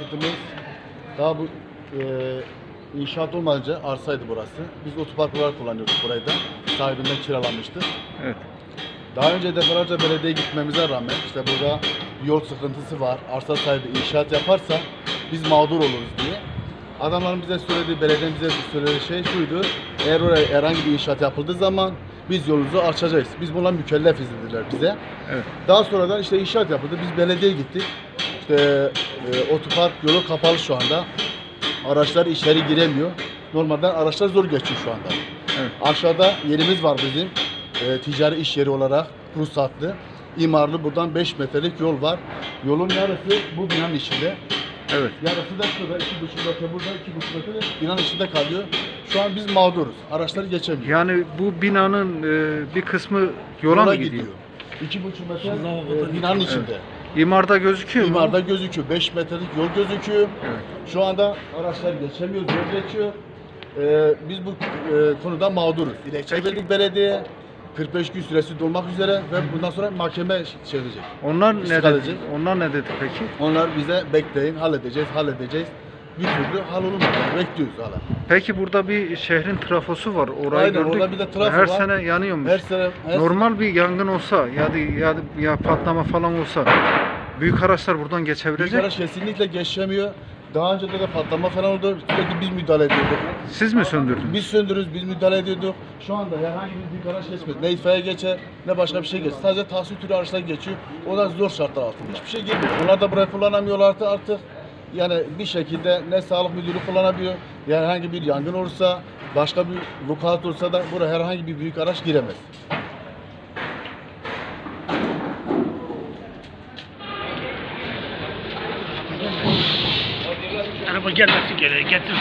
inşaatımız daha bu e, inşaat olmayınca arsaydı burası. Biz otopark olarak kullanıyorduk burayı da. Sahibinden kiralamıştık. Evet. Daha önce defalarca belediyeye gitmemize rağmen işte burada yol sıkıntısı var. Arsa sahibi inşaat yaparsa biz mağdur oluruz diye. Adamların bize söylediği, belediyenin bize söylediği şey şuydu. Eğer oraya herhangi bir inşaat yapıldığı zaman biz yolumuzu açacağız. Biz buna mükellefiz dediler bize. Evet. Daha sonradan işte inşaat yapıldı. Biz belediyeye gittik. İşte e, otopark yolu kapalı şu anda. Araçlar içeri giremiyor. Normalde araçlar zor geçiyor şu anda. Evet. Aşağıda yerimiz var bizim. E, ticari iş yeri olarak ruhsatlı. İmarlı buradan 5 metrelik yol var. Yolun yarısı bu binanın içinde. Evet. Yarısı da şurada 2,5 metre burada 2,5 metre de binanın içinde kalıyor. Şu an biz mağduruz. Araçlar geçemiyor. Yani bu binanın e, bir kısmı yola, mı gidiyor? 2,5 metre e, binanın içinde. İmarda gözüküyor mu? İmarda gözüküyor. 5 metrelik yol gözüküyor. Evet. Şu anda araçlar geçemiyor, zor geçiyor. Ee, biz bu e, konuda mağduruz. Dilekçe verdik belediyeye. 45 gün süresi dolmak üzere ve bundan sonra mahkeme çevirecek. Onlar ne dedi? edecek. Onlar ne dedi peki? Onlar bize bekleyin, halledeceğiz, halledeceğiz. Bir türlü hal. Bekliyoruz hala. Peki burada bir şehrin trafosu var. Orayı Aynen, gördük. orada bir de trafo Her var. sene yanıyormuş. Her sene her Normal bir yangın olsa ya da ya, da- ya patlama falan olsa büyük araçlar buradan Büyük geçebilecek. araç kesinlikle geçemiyor. Daha önce de, de patlama falan oldu. Sürekli biz müdahale ediyorduk. Siz mi söndürdünüz? Biz söndürürüz, biz müdahale ediyorduk. Şu anda herhangi bir büyük araç geçmez. Ne itfaiye geçer, ne başka bir şey geçer. Sadece tahsil türü araçlar geçiyor. O da zor şartlar altında. Hiçbir şey girmiyor. Onlar da burayı kullanamıyorlar artık. Yani bir şekilde ne sağlık müdürü kullanabiliyor, ya herhangi bir yangın olursa, başka bir vukuat olursa da buraya herhangi bir büyük araç giremez. Araba gelmesin geri getir.